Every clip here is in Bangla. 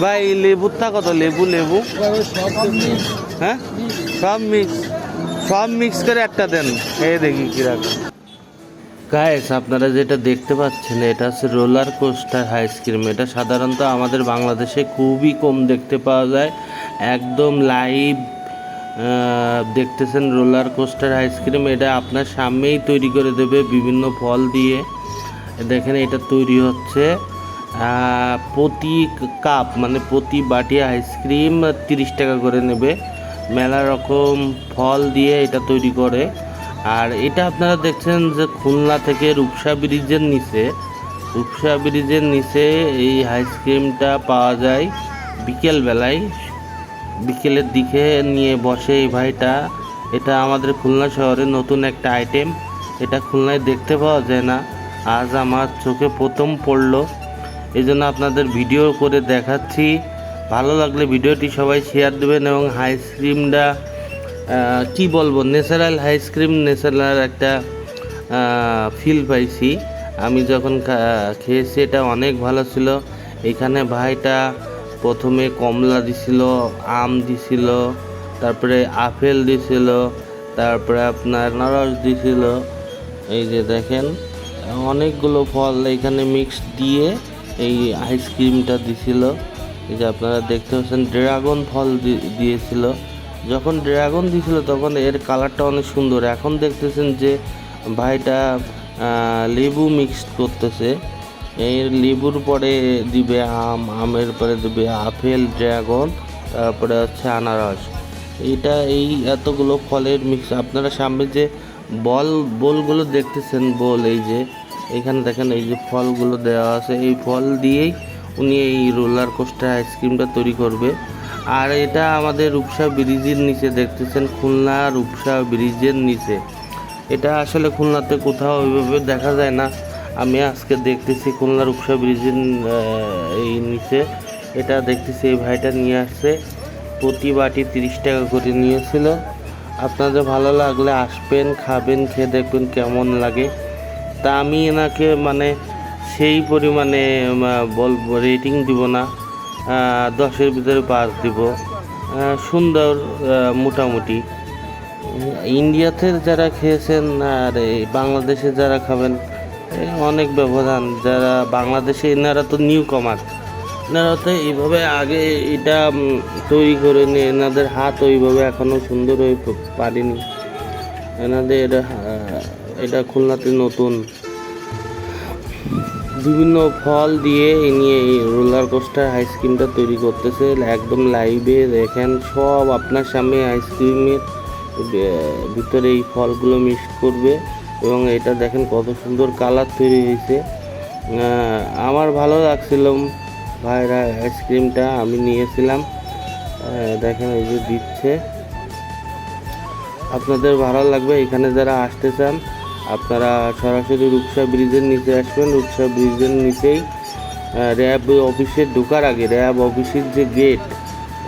ভাই লেবুরটা কত? লেবু লেবু। হ্যাঁ? সব মিক্স সব মিক্স করে একটা দেন। এই দেখি কি কীরকম। গায়েস আপনারা যেটা দেখতে পাচ্ছেন, এটা হচ্ছে রোলার কোস্টার আইসক্রিম এটা সাধারণত আমাদের বাংলাদেশে খুবই কম দেখতে পাওয়া যায়। একদম লাইভ দেখতেছেন রোলার কোস্টার আইসক্রিম এটা আপনার সামনেই তৈরি করে দেবে বিভিন্ন ফল দিয়ে। দেখেন, এটা তৈরি হচ্ছে। প্রতি কাপ মানে প্রতি বাটি আইসক্রিম তিরিশ টাকা করে নেবে। মেলা রকম ফল দিয়ে এটা তৈরি করে। আর এটা আপনারা দেখছেন যে খুলনা থেকে রূপসা ব্রিজের নিচে। রূপসা ব্রিজের নিচে এই আইসক্রিমটা পাওয়া যায় বিকেল বেলায় বিকেলের দিকে নিয়ে বসে এই ভাইটা। এটা আমাদের খুলনা শহরে নতুন একটা আইটেম এটা খুলনায় দেখতে পাওয়া যায় না। আজ আমার চোখে প্রথম পড়ল। এই জন্য আপনাদের ভিডিও করে দেখাচ্ছি। ভালো লাগলে ভিডিওটি সবাই শেয়ার দেবেন এবং আইসক্রিমটা কি বলব ন্যাচারাল আইসক্রিম ন্যাচারাল একটা ফিল পাইছি। আমি যখন খেয়েছি, এটা অনেক ভালো ছিল। এখানে ভাইটা প্রথমে কমলা দিছিল, আম দিছিল, তারপরে আপেল দিছিল, তারপরে আপনার আনারস দিছিল। এই যে দেখেন, অনেকগুলো ফল এখানে মিক্স দিয়ে এই আইসক্রিমটা দিছিল। এই যে আপনারা দেখতে পাচ্ছেন ড্রাগন ফল দিয়েছিল। যখন ড্রাগন দিয়েছিল তখন এর কালারটা অনেক সুন্দর। এখন দেখতেছেন যে ভাইটা লেবু মিক্সড করতেছে। এর লেবুর পরে দিবে আম, আমের পরে দিবে আপেল ড্রাগন তারপরে হচ্ছে আনারস। এইটা এই এতগুলো ফলের মিক্স আপনারা সামনে যে বল বলগুলো দেখতেছেন বল এই যে এখানে দেখেন এই যে ফলগুলো দেওয়া আছে, এই ফল দিয়েই উনি এই রোলার কোস্টার আইসক্রিমটা তৈরি করবে। আর এটা আমাদের রূপসা ব্রিজের নিচে দেখতেছেন, খুলনা রূপসা ব্রিজের নিচে। এটা আসলে খুলনাতে কোথাও ওইভাবে দেখা যায় না। আমি আজকে দেখতেছি খুলনা রূপসা ব্রিজের এই নিচে। এটা দেখতেছি এই ভাইটা নিয়ে আসছে। প্রতি বাটি তিরিশ টাকা করে নিয়েছিল। আপনাদের ভালো লাগলে আসবেন, খাবেন, খেয়ে দেখবেন কেমন লাগে। তা আমি এনাকে মানে সেই পরিমাণে বলব রেটিং দিব না দশের ভিতরে পাঁচ দিব। সুন্দর মোটামুটি। ইন্ডিয়াতে যারা খেয়েছেন, আর এই বাংলাদেশে যারা খাবেন অনেক ব্যবধান। যারা বাংলাদেশে, এনারা তো নিউ কমার এনারা তো এইভাবে আগে এটা তৈরি করে নিয়ে, এনাদের হাত ওইভাবে এখনও সুন্দর হয়ে পারেনি। এনাদের এটা খুলনাতে নতুন। বিভিন্ন ফল দিয়ে নিয়ে এই রোলার কোস্টার আইসক্রিমটা তৈরি করতেছে। একদম লাইভে দেখেন, সব আপনার সামনে আইসক্রিমের ভিতরে এই ফলগুলো মিক্স করবে। এবং এটা দেখেন কত সুন্দর কালার তৈরি হয়েছে। আমার ভালো লাগছিল ভাইরা আইসক্রিমটা আমি নিয়েছিলাম। দেখেন এই যে দিচ্ছে। আপনাদের ভালো লাগবে, এখানে যারা আসতে চান আপনারা সরাসরি রূপসা ব্রিজের নিচে আসবেন। রূপসা ব্রিজের নিচেই র্যাব অফিসে ঢোকার আগে, র্যাব অফিসের যে গেট,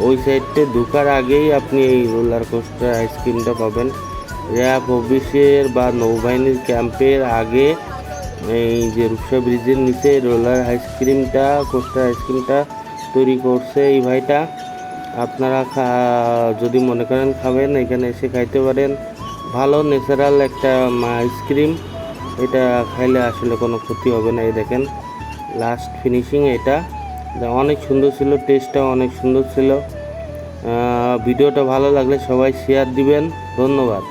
ওই সাইডে ঢোকার আগেই আপনি এই রোলার কোস্টার আইসক্রিমটা পাবেন। র্যাব অফিসের বা নৌবাহিনীর ক্যাম্পের আগে এই যে রূপসা ব্রিজের নিচে রোলার আইসক্রিমটা, কোস্টার আইসক্রিমটা তৈরি করছে এই ভাইটা। আপনারা যদি মনে করেন খাবেন, এখানে এসে খাইতে পারেন। ভালো ন্যাচারাল একটা আইসক্রিম এটা খাইলে আসলে কোনো ক্ষতি হবে না, এই দেখেন। লাস্ট ফিনিশিং এটা। অনেক সুন্দর ছিল টেস্টটা অনেক সুন্দর ছিল। ভিডিওটা ভালো লাগলে সবাই শেয়ার দিবেন। ধন্যবাদ।